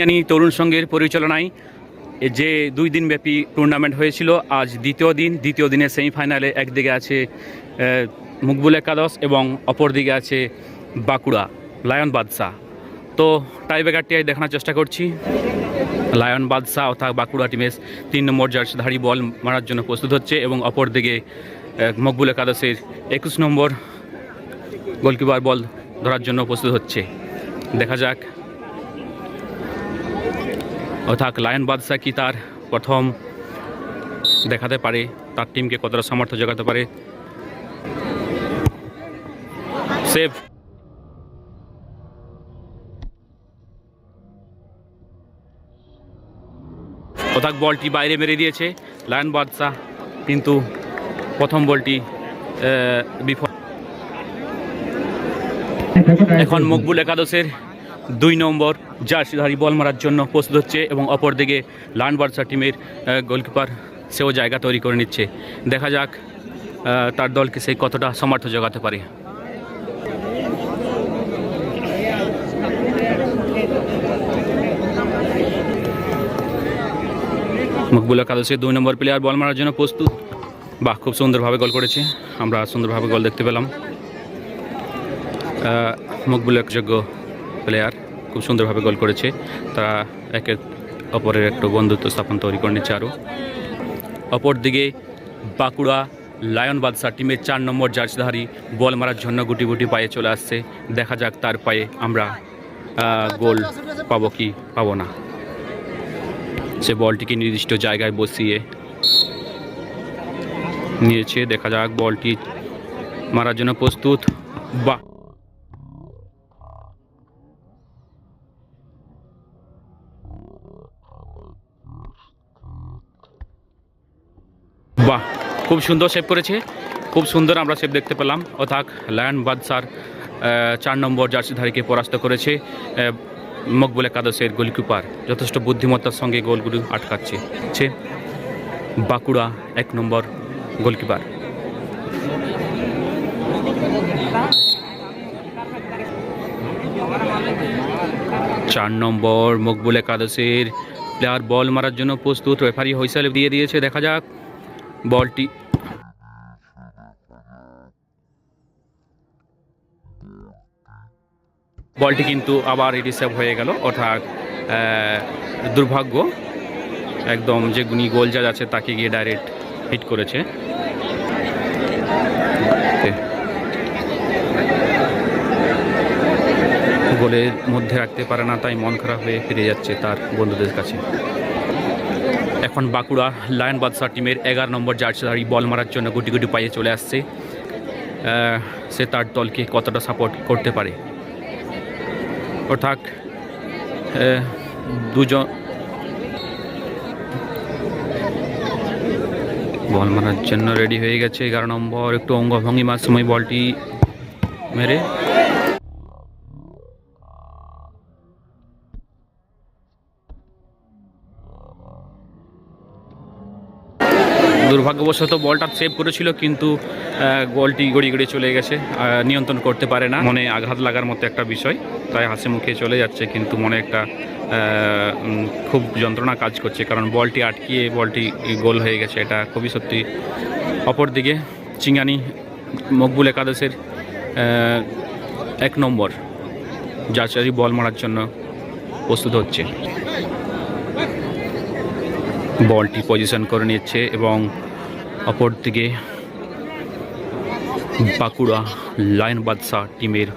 জ্ঞানী তরুণ সংঘের পরিচালনায় যে দুই দিনব্যাপী টুর্নামেন্ট হয়েছিল, আজ দ্বিতীয় দিন, দ্বিতীয় দিনের সেমিফাইনালে একদিকে আছে মুকবুল একাদশ এবং অপরদিকে আছে বাঁকুড়া, লায়ন বাদশাহ। তো টাইব্রেকারটি দেখানোর চেষ্টা করছি। লায়ন বাদশাহ অর্থাৎ বাঁকুড়া টিমের তিন নম্বর জার্সিধারী বল মারার জন্য প্রস্তুত হচ্ছে এবং অপরদিকে মকবুল একাদশের একুশ নম্বর গোলকিপার বল ধরার জন্য প্রস্তুত হচ্ছে। দেখা যাক অর্থাৎ লায়ন বাদশাহ কি তার প্রথম দেখাতে পারে? তার টিমকে কতটা সামর্থ্য জোগাতে পারে? সেভ অর্থাৎ বলটি বাইরে মেরে দিয়েছে লায়ন বাদশাহ, কিন্তু প্রথম বলটি বিফল। এখন মকবুল একাদশের দুই নম্বর জার্সিধারী বল মারার জন্য প্রস্তুত হচ্ছে এবং অপরদিকে লান বার্সা টিমের গোলকিপার সেও জায়গা তৈরি করে নিচ্ছে। দেখা যাক তার দলকে সেই কতটা সামর্থ্য জোগাতে পারে। মকবুল একাদশের দুই নম্বর প্লেয়ার বল মারার জন্য প্রস্তুত। বাহ, খুব সুন্দরভাবে গোল করেছে। আমরা সুন্দরভাবে গোল দেখতে পেলাম। মকবুল যোগ্য প্লেয়ার খুব সুন্দরভাবে গোল করেছে। তারা একে অপরের একটু বন্ধুত্ব স্থাপন তৈরি করে নিচ্ছে আরও। অপরদিকে বাঁকুড়া লায়ন বাদশাহ টিমের চার নম্বর জার্সিধারী বল মারার জন্য গুটি গুটি পায়ে চলে আসছে। দেখা যাক তার পায়ে আমরা গোল পাবো কি পাবো না। সে বলটিকে নির্দিষ্ট জায়গায় বসিয়ে নিয়েছে। দেখা যাক বলটি মারার জন্য প্রস্তুত। বাহ! বাহ, খুব সুন্দর সেভ করেছে। খুব সুন্দর আমরা সেভ দেখতে পেলাম। অর্থাৎ লায়ন বাদশার চার নম্বর জার্সিধারীকে পরাস্ত করেছে মকবুল একাদশের গোলকিপার। যথেষ্ট বুদ্ধিমত্তার সঙ্গে গোলগুলো আটকাচ্ছে। ছে, বাঁকুড়া এক নম্বর গোলকিপার। চার নম্বর মকবুল একাদশের প্লেয়ার বল মারার জন্য প্রস্তুত। রেফারি হৈসাল দিয়ে দিয়েছে, দেখা যাক। বলটি। বলটি কিন্তু আবার রিসেভ হয়ে গেল, অর্থাৎ দুর্ভাগ্য, একদম যে গুনি গোল যা আছে তাকে গিয়ে ডাইরেক্ট হিট করেছে। গোলের মধ্যে রাখতে পারে না, তাই মন খারাপ হয়ে ফিরে যাচ্ছে তার বন্ধুদের কাছে। এখন বাঁকুড়া লায়ন বাদশাহ টিমের এগারো নম্বর জার্সিধারী বল মারার জন্য গুটি গুটি পাইয়ে চলে আসছে। সে তার দলকে কতটা সাপোর্ট করতে পারে? অর্থাৎ দুজন বল মারার জন্য রেডি হয়ে গেছে এগারো নম্বর। একটু অঙ্গভঙ্গিমার সময় বলটি মেরে। দুর্ভাগ্যবশত বলটা সেভ করেছিল, কিন্তু গোলটি গড়িয়ে গড়িয়ে চলে গেছে নিয়ন্ত্রণ করতে পারে না। মনে আঘাত লাগার মতো একটা বিষয়, তাই হাসি মুখে চলে যাচ্ছে, কিন্তু মনে একটা খুব যন্ত্রণা কাজ করছে, কারণ বলটি আটকিয়ে, বলটি গোল হয়ে গেছে, এটা খুবই সত্যি। অপরদিকে, চিঙ্গানি, মকবুল একাদশের এক নম্বর, যাচারি বল মারার জন্য প্রস্তুত হচ্ছে। বলটি পজিশন করে নিচ্ছে এবং অপরদিকে বাঁকুড়া লায়ন বাদশাহ টিমের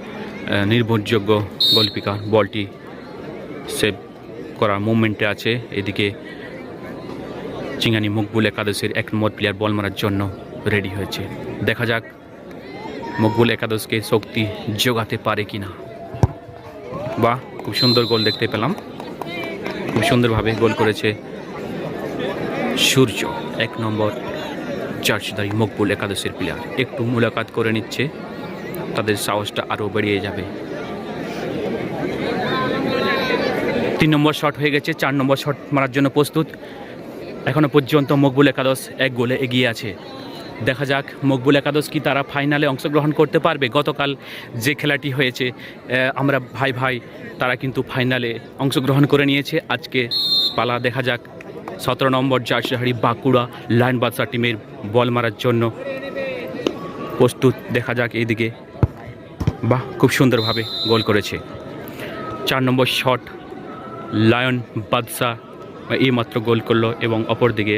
নির্ভরযোগ্য গোলকিপার বলটি সেভ করার মুভমেন্টে আছে। এদিকে চিঙ্গানি মকবুল একাদশের এক নম্বর প্লেয়ার বল মারার জন্য রেডি হয়েছে। দেখা যাক মকবুল একাদশকে শক্তি যোগাতে পারে কি না বা খুব সুন্দর গোল দেখতে পেলাম। খুব সুন্দরভাবে গোল করেছে সূর্য, এক নম্বর চার্চদারি মকবুল একাদশের প্লেয়ার একটু মুলাকাত করে নিচ্ছে। তাদের সাহসটা আরও বেরিয়ে যাবে। তিন নম্বর শট হয়ে গেছে। চার নম্বর শট মারার জন্য প্রস্তুত। এখনও পর্যন্ত মকবুল একাদশ এক গোলে এগিয়ে আছে। দেখা যাক মকবুল একাদশ কি তারা ফাইনালে অংশগ্রহণ করতে পারবে। গতকাল যে খেলাটি হয়েছে আমরা ভাই ভাই তারা কিন্তু ফাইনালে অংশগ্রহণ করে নিয়েছে। আজকে পালা দেখা যাক সতেরো নম্বর জার্সিহারি বাঁকুড়া লাইন বাদশা টিমের বল মারার জন্য প্রস্তুত দেখা যাক এইদিকে। বাহ, খুব সুন্দরভাবে গোল করেছে। চার নম্বর শট লায়ন বাদশাহ এই মাত্র গোল করল এবং অপরদিকে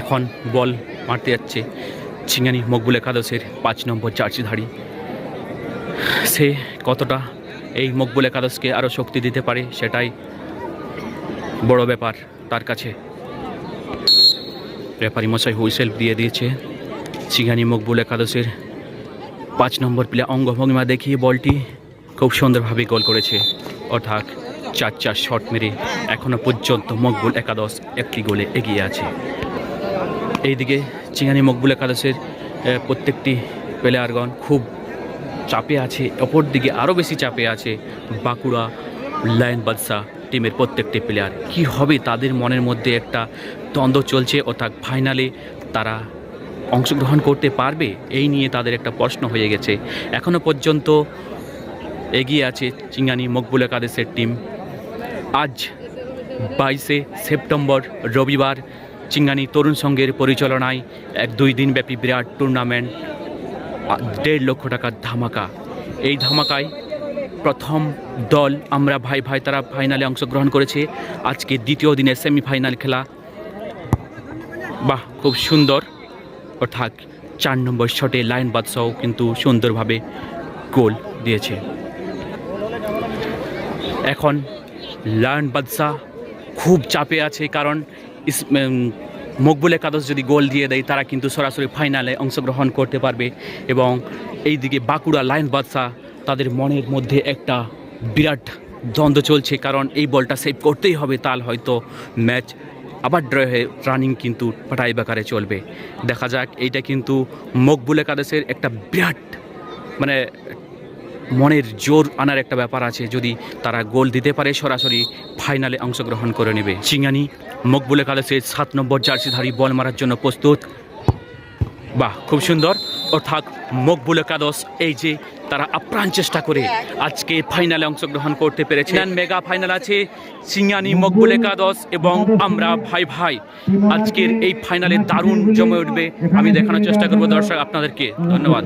এখন বল মারতে যাচ্ছে চিঙ্গানি মকবুল একাদশের পাঁচ নম্বর জার্সিধারী। সে কতটা এই মকবুল একাদশকে আরও শক্তি দিতে পারে, সেটাই বড় ব্যাপার তার কাছে। রেফারি মশাই হুইসেল দিয়ে দিয়েছে। চিঙ্গানি মকবুল একাদশের পাঁচ নম্বর প্লেয়ার অঙ্গভঙ্গিমা দেখিয়ে বলটি খুব সুন্দরভাবে গোল করেছে। অর্থাৎ চার চার শট মেরে এখনও পর্যন্ত মকবুল একাদশ একটি গোলে এগিয়ে আছে। এইদিকে চিঙ্গানি মকবুল একাদশের প্রত্যেকটি প্লেয়ারগণ খুব চাপে আছে অপর দিকে আরও বেশি চাপে আছে বাঁকুড়া লায়ন বাদশা টিমের প্রত্যেকটি প্লেয়ার কি হবে তাদের মনের মধ্যে একটা দ্বন্দ্ব চলছে, অর্থাৎ ফাইনালে তারা অংশগ্রহণ করতে পারবে? এই নিয়ে তাদের একটা প্রশ্ন হয়ে গেছে। এখনও পর্যন্ত এগিয়ে আছে চিঙ্গানি মকবুল একাদশের টিম আজ বাইশে সেপ্টেম্বর রবিবার চিঙ্গানি তরুণ সংঘের পরিচালনায় এক দুই দিনব্যাপী বিরাট টুর্নামেন্ট দেড় লক্ষ টাকার ধামাকা। এই ধামাকায় প্রথম দল আমরা ভাই ভাই তারা ফাইনালে অংশগ্রহণ করেছে। আজকে দ্বিতীয় দিনের সেমিফাইনাল খেলা। বাহ, খুব সুন্দর। অর্থাৎ চার নম্বর শটে লাইন বাদশাও কিন্তু সুন্দরভাবে গোল দিয়েছে। এখন লায়ন বাদশাহ খুব চাপে আছে কারণ মকবুল একাদশ যদি গোল দিয়ে দেয়, তারা কিন্তু সরাসরি ফাইনালে অংশগ্রহণ করতে পারবে। এবং এই দিকে বাঁকুড়া লায়ন বাদশাহ তাদের মনের মধ্যে একটা বিরাট দ্বন্দ্ব চলছে, কারণ এই বলটা সেভ করতেই হবে তাহলে হয়তো ম্যাচ আবার ড্র হয়ে রানিং কিন্তু পাটাই বেকারে চলবে। দেখা যাক, এইটা কিন্তু মকবুল একাদশের একটা বিরাট মানে মনের জোর আনার একটা ব্যাপার আছে যদি তারা গোল দিতে পারে সরাসরি ফাইনালে অংশগ্রহণ করে নেবে। চিঙ্গানি মকবুল একাদশের সাত নম্বর জার্সিধারী বল মারার জন্য প্রস্তুত। বাহ খুব সুন্দর। অর্থাৎ মকবুল একাদশ এই যে তারা আপ্রাণ চেষ্টা করে আজকে ফাইনালে অংশগ্রহণ করতে পেরেছে। মেগা ফাইনাল আছে সিঙ্গানি মকবুল একাদশ এবং আমরা ভাই ভাই। আজকের এই ফাইনালে দারুণ জমে উঠবে আমি দেখানোর চেষ্টা করব দর্শক আপনাদেরকে। ধন্যবাদ।